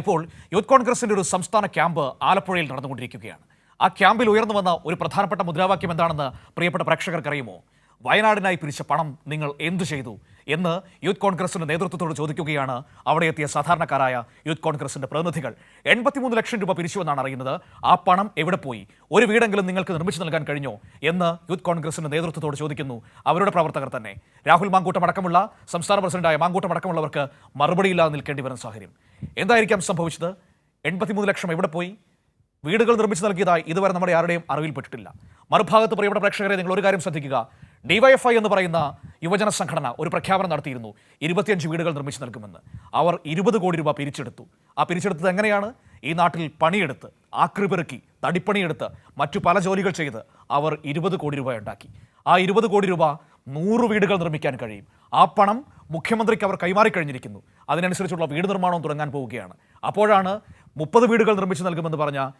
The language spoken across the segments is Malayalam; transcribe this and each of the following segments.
ഇപ്പോൾ യൂത്ത് കോൺഗ്രസിന്റെ ഒരു സംസ്ഥാന ക്യാമ്പ് ആലപ്പുഴയിൽ നടന്നുകൊണ്ടിരിക്കുകയാണ്. ആ ക്യാമ്പിൽ ഉയർന്നു വന്ന ഒരു പ്രധാനപ്പെട്ട മുദ്രാവാക്യം എന്താണെന്ന് പ്രിയപ്പെട്ട പ്രേക്ഷകർക്ക് അറിയുമോ വയനാടിനായി പിരിച്ച പണം നിങ്ങൾ എന്തു ചെയ്തു? എന്ന് യൂത്ത് കോൺഗ്രസിന്റെ നേതൃത്വത്തോട് ചോദിക്കുകയാണ് അവിടെ എത്തിയ സാധാരണക്കാരായ യൂത്ത് കോൺഗ്രസിന്റെ പ്രതിനിധികൾ. എൺപത്തിമൂന്ന് ലക്ഷം രൂപ പിരിച്ചുവെന്നാണ് അറിയുന്നത്. ആ പണം എവിടെ പോയി? ഒരു വീടെങ്കിലും നിങ്ങൾക്ക് നിർമ്മിച്ചു നൽകാൻ കഴിഞ്ഞോ? എന്ന് യൂത്ത് കോൺഗ്രസിന്റെ നേതൃത്വത്തോട് ചോദിക്കുന്നു അവരുടെ പ്രവർത്തകർ തന്നെ. രാഹുൽ മാങ്കൂട്ടം അടക്കമുള്ള സംസ്ഥാന പ്രസിഡന്റായ മാങ്കൂട്ടം അടക്കമുള്ളവർക്ക് മറുപടിയില്ലാതെ നിൽക്കേണ്ടി വരുന്ന സാഹചര്യം. എന്തായിരിക്കാം സംഭവിച്ചത്? എൺപത്തിമൂന്ന് ലക്ഷം എവിടെ പോയി? വീടുകൾ നിർമ്മിച്ചു നൽകിയതായി ഇതുവരെ നമ്മുടെ ആരുടെയും അറിവിൽപ്പെട്ടിട്ടില്ല മറുഭാഗത്ത് പ്രിയപ്പെട്ട പ്രേക്ഷകരെ നിങ്ങൾ ഒരു കാര്യം ശ്രദ്ധിക്കുക. ഡിവൈഎഫ്ഐ എന്ന് പറയുന്ന യുവജന സംഘടന ഒരു പ്രഖ്യാപനം നടത്തിയിരുന്നു. ഇരുപത്തിയഞ്ച് വീടുകൾ നിർമ്മിച്ചു നൽകുമെന്ന്. അവർ ഇരുപത് കോടി രൂപ പിരിച്ചെടുത്തു. ആ പിരിച്ചെടുത്തത് എങ്ങനെയാണ്? ഈ നാട്ടിൽ പണിയെടുത്ത് ആക്രിപെറുക്കി തടിപ്പണിയെടുത്ത് മറ്റു പല ജോലികൾ ചെയ്ത് അവർ ഇരുപത് കോടി രൂപ ഉണ്ടാക്കി. ആ ഇരുപത് കോടി രൂപ നൂറ് വീടുകൾ നിർമ്മിക്കാൻ കഴിയും. ആ പണം മുഖ്യമന്ത്രിക്ക് അവർ കൈമാറിക്കഴിഞ്ഞിരിക്കുന്നു അതിനനുസരിച്ചുള്ള വീട് നിർമ്മാണം തുടങ്ങാൻ പോവുകയാണ്. അപ്പോഴാണ് മുപ്പത് വീടുകൾ നിർമ്മിച്ചു നൽകുമെന്ന് പറഞ്ഞ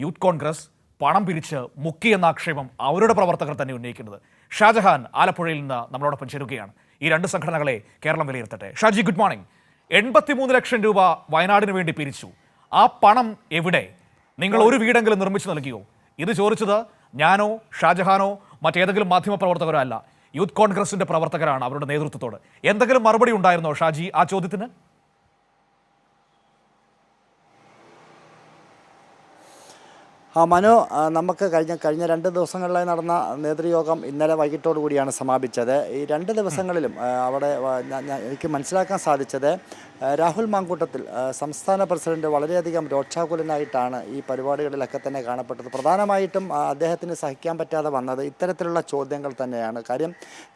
യൂത്ത് കോൺഗ്രസ് പണം പിരിച്ച് മുക്കി എന്ന ആക്ഷേപം അവരുടെ പ്രവർത്തകർ തന്നെ ഉന്നയിക്കുന്നത്. ഷാജഹാൻ ആലപ്പുഴയിൽ നിന്ന് നമ്മളോടൊപ്പം ചേരുകയാണ്. ഈ രണ്ട് സംഘടനകളെ കേരളം വിലയിരുത്തട്ടെ. ഷാജി ഗുഡ് മോർണിംഗ് എൺപത്തിമൂന്ന് ലക്ഷം രൂപ വയനാടിന് വേണ്ടി പിരിച്ചു. ആ പണം എവിടെ? നിങ്ങൾ ഒരു വീടെങ്കിലും നിർമ്മിച്ചു നൽകിയോ? ഇത് ചോദിച്ചത് ഞാനോ ഷാജഹാനോ മറ്റേതെങ്കിലും മാധ്യമ പ്രവർത്തകരോ അല്ല. യൂത്ത് കോൺഗ്രസിന്റെ പ്രവർത്തകരാണ് അവരുടെ നേതൃത്വത്തോട്. എന്തെങ്കിലും മറുപടി ഉണ്ടായിരുന്നോ ഷാജി ആ ചോദ്യത്തിന്? ആ മനു നമുക്ക് കഴിഞ്ഞ കഴിഞ്ഞ രണ്ട് ദിവസങ്ങളിലായി നടന്ന നേതൃയോഗം ഇന്നലെ വൈകിട്ടോടു കൂടിയാണ് സമാപിച്ചത്. ഈ രണ്ട് ദിവസങ്ങളിലും അവിടെ എനിക്ക് മനസ്സിലാക്കാൻ സാധിച്ചത് രാഹുൽ മാങ്കൂട്ടത്തിൽ സംസ്ഥാന പ്രസിഡന്റ് വളരെയധികം രോക്ഷാകുലനായിട്ടാണ് ഈ പരിപാടികളിലൊക്കെ തന്നെ കാണപ്പെട്ടത്. പ്രധാനമായിട്ടും അദ്ദേഹത്തിന് സഹിക്കാൻ പറ്റാതെ വന്നത് ഇത്തരത്തിലുള്ള ചോദ്യങ്ങൾ തന്നെയാണ്. കാര്യം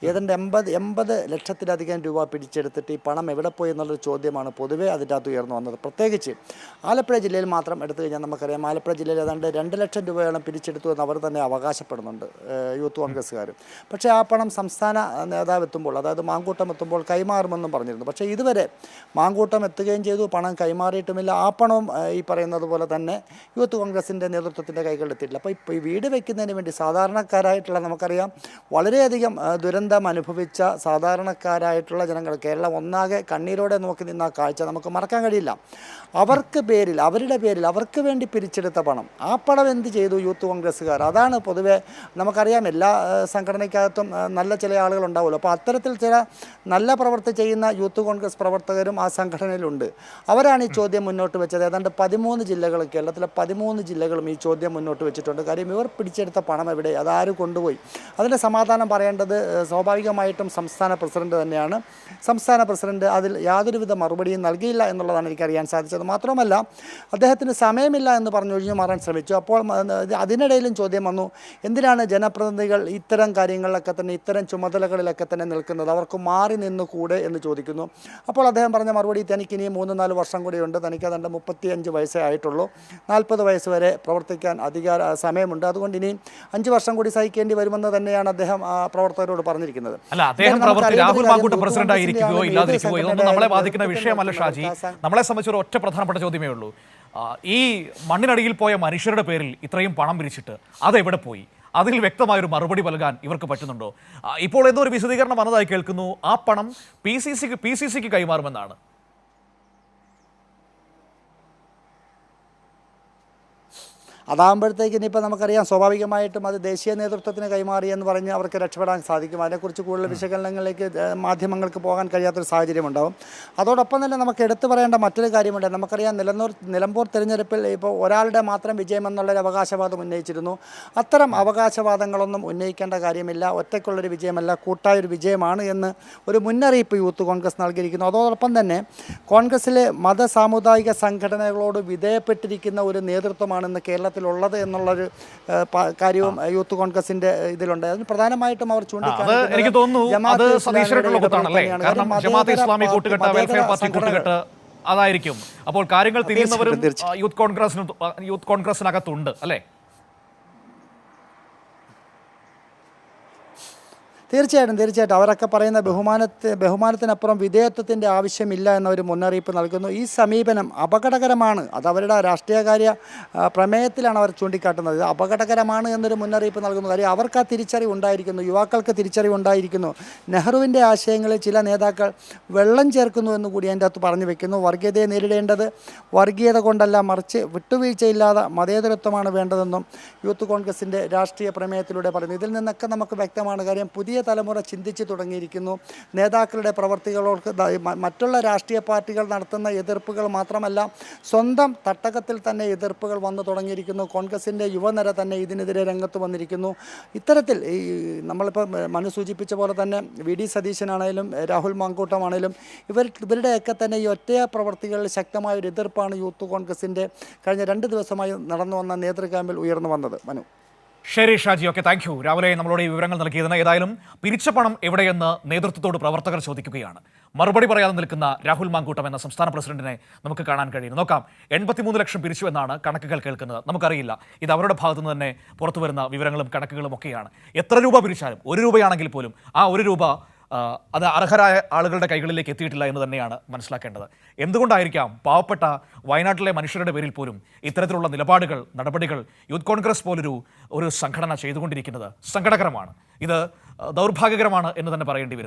ഏതാണ്ട് എൺപത് എൺപത് ലക്ഷത്തിലധികം രൂപ പിടിച്ചെടുത്തിട്ട് ഈ പണം എവിടെ പോയി എന്നുള്ളൊരു ചോദ്യമാണ് പൊതുവേ അതിന്റെ അകത്ത് ഉയർന്നു വന്നത്. പ്രത്യേകിച്ച് ആലപ്പുഴ ജില്ലയിൽ മാത്രം എടുത്തു കഴിഞ്ഞാൽ നമുക്കറിയാം ആലപ്പുഴ ജില്ലയിൽ ഏതാണ്ട് രണ്ട് ലക്ഷം രൂപയോളം പിടിച്ചെടുത്തു എന്ന് അവർ തന്നെ അവകാശപ്പെടുന്നുണ്ട് യൂത്ത് കോൺഗ്രസ്സുകാർ പക്ഷേ ആ പണം സംസ്ഥാന നേതാവ് എത്തുമ്പോൾ അതായത് മാങ്കൂട്ടം എത്തുമ്പോൾ കൈമാറുമെന്നും പറഞ്ഞിരുന്നു. പക്ഷേ ഇതുവരെ മാങ്കൂട്ടം എത്തുകയും ചെയ്തു പണം കൈമാറിയിട്ടുമില്ല. ആ പണവും ഈ പറയുന്നത് പോലെ തന്നെ യൂത്ത് കോൺഗ്രസിന്റെ നേതൃത്വത്തിന്റെ കൈകളിലെത്തിയിട്ടില്ല അപ്പോൾ ഇപ്പോൾ ഈ വീട് വയ്ക്കുന്നതിന് വേണ്ടി സാധാരണക്കാരായിട്ടുള്ള നമുക്കറിയാം വളരെയധികം ദുരന്തം അനുഭവിച്ച സാധാരണക്കാരായിട്ടുള്ള ജനങ്ങൾ കേരളം ഒന്നാകെ കണ്ണീരോടെ നോക്കി നിന്ന കാഴ്ച നമുക്ക് മറക്കാൻ കഴിയില്ല. അവർക്ക് പേരിൽ അവരുടെ പേരിൽ അവർക്ക് വേണ്ടി പിരിച്ചെടുത്ത പണം. ആ പണം എന്ത് ചെയ്തു യൂത്ത് കോൺഗ്രസ്സുകാർ? അതാണ് പൊതുവെ നമുക്കറിയാം എല്ലാ സംഘടനയ്ക്കകത്തും നല്ല ചില ആളുകളുണ്ടാവുമല്ലോ അപ്പോൾ അത്തരത്തിൽ ചില നല്ല പ്രവർത്തി ചെയ്യുന്ന യൂത്ത് കോൺഗ്രസ് പ്രവർത്തകരും ആ സംഘടനയിലുണ്ട്. അവരാണ് ഈ ചോദ്യം മുന്നോട്ട് വെച്ചത്. ഏതാണ്ട് പതിമൂന്ന് ജില്ലകൾ കേരളത്തിലെ പതിമൂന്ന് ജില്ലകളും ഈ ചോദ്യം മുന്നോട്ട് വെച്ചിട്ടുണ്ട്. കാര്യം ഇവർ പിടിച്ചെടുത്ത പണം എവിടെ? അതാരും കൊണ്ടുപോയി? അതിന്റെ സമാധാനം പറയേണ്ടത് സ്വാഭാവികമായിട്ടും സംസ്ഥാന പ്രസിഡന്റ് തന്നെയാണ്. സംസ്ഥാന പ്രസിഡന്റ് അതിൽ യാതൊരുവിധ മറുപടിയും നൽകിയില്ല എന്നുള്ളതാണ് എനിക്കറിയാൻ സാധിച്ചത്. മാത്രമല്ല അദ്ദേഹത്തിന് സമയമില്ല എന്ന് പറഞ്ഞു ഒഴിഞ്ഞു മാറാൻ ശ്രമിച്ചു. അപ്പോൾ അതിനിടയിലും ചോദ്യം വന്നു എന്തിനാണ് ജനപ്രതിനിധികൾ ഇത്തരം കാര്യങ്ങളിലൊക്കെ തന്നെ ഇത്തരം ചുമതലകളിലൊക്കെ തന്നെ നിൽക്കുന്നത്? അവർക്ക് മാറി നിന്നുകൂടെ എന്ന് ചോദിക്കുന്നു. അപ്പോൾ അദ്ദേഹം പറഞ്ഞ മറുപടി തനിക്ക് ഇനി മൂന്ന് നാല് വർഷം കൂടിയുണ്ട്. തനിക്ക് അതുകൊണ്ട് മുപ്പത്തി അഞ്ച് വയസ്സേ ആയിട്ടുള്ളൂ. നാൽപ്പത് വയസ്സ് വരെ പ്രവർത്തിക്കാൻ അധികാര സമയമുണ്ട്. അതുകൊണ്ട് ഇനി അഞ്ച് വർഷം കൂടി സഹിക്കേണ്ടി വരുമെന്ന് തന്നെയാണ് അദ്ദേഹം പ്രവർത്തകരോട് പറഞ്ഞിരിക്കുന്നത്. അല്ല അദ്ദേഹം രാഹുൽ കാര്യം മാങ്കൂട്ടം യൂത്ത് പ്രസിഡന്റ് ആയിരിക്കുകയോ ഇല്ലാതിരിക്കുകയോ ഇതൊന്നും നമ്മളെ ബാധിക്കുന്ന വിഷയമല്ല ഷാജി. നമ്മളെ സംബന്ധിച്ച് ഒരു ഒറ്റ പ്രധാനപ്പെട്ട ചോദ്യമേ ഉള്ളൂ. ഈ മണ്ണിനടിയിൽ പോയ മനുഷ്യരുടെ പേരിൽ ഇത്രയും പണം പിരിച്ചിട്ട് അതെവിടെ പോയി? അതിൽ വ്യക്തമായൊരു മറുപടി നൽകാൻ ഇവർക്ക് പറ്റുന്നുണ്ടോ? ഇപ്പോൾ എന്തോ ഒരു വിശദീകരണം വന്നതായി കേൾക്കുന്നു. ആ പണം പി സി സിക്ക് പി സി സിക്ക് കൈമാറുമെന്നാണ്. അതാകുമ്പോഴത്തേക്ക് ഇനിയിപ്പോൾ നമുക്കറിയാം സ്വാഭാവികമായിട്ടും അത് ദേശീയ നേതൃത്വത്തിന് കൈമാറി എന്ന് പറഞ്ഞ് അവർക്ക് രക്ഷപ്പെടാൻ സാധിക്കും. അതിനെക്കുറിച്ച് കൂടുതൽ വിശകലനങ്ങളിലേക്ക് മാധ്യമങ്ങൾക്ക് പോകാൻ കഴിയാത്തൊരു സാഹചര്യം ഉണ്ടാവും അതോടൊപ്പം തന്നെ നമുക്ക് എടുത്തു പറയേണ്ട മറ്റൊരു കാര്യമുണ്ട്. നമുക്കറിയാം നിലനൂർ നിലമ്പൂർ തിരഞ്ഞെടുപ്പിൽ ഇപ്പോൾ ഒരാളുടെ മാത്രം വിജയമെന്നുള്ളൊരു അവകാശവാദം ഉന്നയിച്ചിരുന്നു. അത്തരം അവകാശവാദങ്ങളൊന്നും ഉന്നയിക്കേണ്ട കാര്യമില്ല. ഒറ്റയ്ക്കുള്ളൊരു വിജയമല്ല കൂട്ടായ ഒരു വിജയമാണ് എന്ന് ഒരു മുന്നറിയിപ്പ് യൂത്ത് കോൺഗ്രസ് നൽകിയിരിക്കുന്നു. അതോടൊപ്പം തന്നെ കോൺഗ്രസ്സിലെ മത സാമുദായിക സംഘടനകളോട് വിധേയപ്പെട്ടിരിക്കുന്ന ഒരു നേതൃത്വമാണെന്ന് കേരളത്തിലുള്ളത് എന്നുള്ളൊരു കാര്യവും യൂത്ത് കോൺഗ്രസിന്റെ ഇതിലുണ്ട്. അതിന് പ്രധാനമായിട്ടും അവർ ചൂണ്ടിക്കാണിക്കുന്നത് അതായിരിക്കും. അപ്പോൾ കാര്യങ്ങൾ തിരിയുന്നവരും യൂത്ത് കോൺഗ്രസിന് യൂത്ത് കോൺഗ്രസിനകത്തുണ്ട് അല്ലേ? തീർച്ചയായിട്ടും തീർച്ചയായിട്ടും. അവരൊക്കെ പറയുന്ന ബഹുമാനത്തെ ബഹുമാനത്തിനപ്പുറം വിധേയത്വത്തിന്റെ ആവശ്യമില്ല എന്നൊരു മുന്നറിയിപ്പ് നൽകുന്നു. ഈ സമീപനം അപകടകരമാണ്. അത് അവരുടെ രാഷ്ട്രീയകാര്യ പ്രമേയത്തിലാണ് അവർ ചൂണ്ടിക്കാട്ടുന്നത്. ഇത് അപകടകരമാണ് എന്നൊരു മുന്നറിയിപ്പ് നൽകുന്നു. കാര്യം അവർക്ക് ആ തിരിച്ചറിവ് ഉണ്ടായിരിക്കുന്നു. യുവാക്കൾക്ക് തിരിച്ചറിവ് ഉണ്ടായിരിക്കുന്നു. നെഹ്റുവിന്റെ ആശയങ്ങളിൽ ചില നേതാക്കൾ വെള്ളം ചേർക്കുന്നു എന്ന് കൂടി അതിന്റെ അകത്ത് പറഞ്ഞു വെക്കുന്നു. വർഗീയതയെ നേരിടേണ്ടത് വർഗീയത കൊണ്ടല്ല മറിച്ച് വിട്ടുവീഴ്ചയില്ലാതെ മതേതരത്വമാണ് വേണ്ടതെന്നും യൂത്ത് കോൺഗ്രസിന്റെ രാഷ്ട്രീയ പ്രമേയത്തിലൂടെ പറയുന്നു. ഇതിൽ നിന്നൊക്കെ നമുക്ക് വ്യക്തമാണ്. കാര്യം പുതിയ തലമുറ ചിന്തിച്ചു തുടങ്ങിയിരിക്കുന്നു. നേതാക്കളുടെ പ്രവർത്തികളോട് മറ്റുള്ള രാഷ്ട്രീയ പാർട്ടികൾ നടത്തുന്ന എതിർപ്പുകൾ മാത്രമല്ല സ്വന്തം തട്ടകത്തിൽ തന്നെ എതിർപ്പുകൾ വന്നു തുടങ്ങിയിരിക്കുന്നു. കോൺഗ്രസിന്റെ യുവനിര തന്നെ ഇതിനെതിരെ രംഗത്ത് വന്നിരിക്കുന്നു. ഇത്തരത്തിൽ ഈ നമ്മളിപ്പോൾ മനു സൂചിപ്പിച്ച പോലെ തന്നെ വി ഡി സതീശനാണേലും രാഹുൽ മാങ്കൂട്ടമാണേലും ഇവർ ഇവരുടെയൊക്കെ തന്നെ ഈ ഒറ്റയ പ്രവർത്തികളിൽ ശക്തമായ ഒരു എതിർപ്പാണ് യൂത്ത് കോൺഗ്രസിന്റെ കഴിഞ്ഞ രണ്ട് ദിവസമായി നടന്നു വന്ന നേതൃക്യാമ്പിൽ ഉയർന്നു വന്നത്. മനു. ശരി ഷാജി ഓക്കെ താങ്ക് യു രാവിലെ നമ്മളോട് ഈ വിവരങ്ങൾ നൽകിയതിന് ഏതായാലും പിരിച്ച പണം എവിടെയെന്ന് നേതൃത്വത്തോട് പ്രവർത്തകർ ചോദിക്കുകയാണ്. മറുപടി പറയാതെ നിൽക്കുന്ന രാഹുൽ മാങ്കൂട്ടം എന്ന സംസ്ഥാന പ്രസിഡന്റിനെ നമുക്ക് കാണാൻ കഴിയുന്നു. നോക്കാം എൺപത്തിമൂന്ന് ലക്ഷം പിരിച്ചു എന്നാണ് കണക്കുകൾ കേൾക്കുന്നത്. നമുക്കറിയില്ല. ഇത് അവരുടെ ഭാഗത്തു നിന്ന് തന്നെ പുറത്തു വരുന്ന വിവരങ്ങളും കണക്കുകളും ഒക്കെയാണ്. എത്ര രൂപ പിരിച്ചാലും ഒരു രൂപയാണെങ്കിൽ പോലും ആ ഒരു രൂപ അത് അർഹരായ ആളുകളുടെ കൈകളിലേക്ക് എത്തിയിട്ടില്ല എന്ന് തന്നെയാണ് മനസ്സിലാക്കേണ്ടത്. എന്തുകൊണ്ടായിരിക്കാം പാവപ്പെട്ട വയനാട്ടിലെ മനുഷ്യരുടെ പേരിൽ പോലും ഇത്തരത്തിലുള്ള നിലപാടുകൾ നടപടികൾ യൂത്ത് കോൺഗ്രസ് പോലൊരു ഒരു സംഘടന ചെയ്തുകൊണ്ടിരിക്കുന്നത് സങ്കടകരമാണ്. ഇത് ദൗർഭാഗ്യകരമാണ് എന്ന് തന്നെ പറയേണ്ടി വരുന്നു.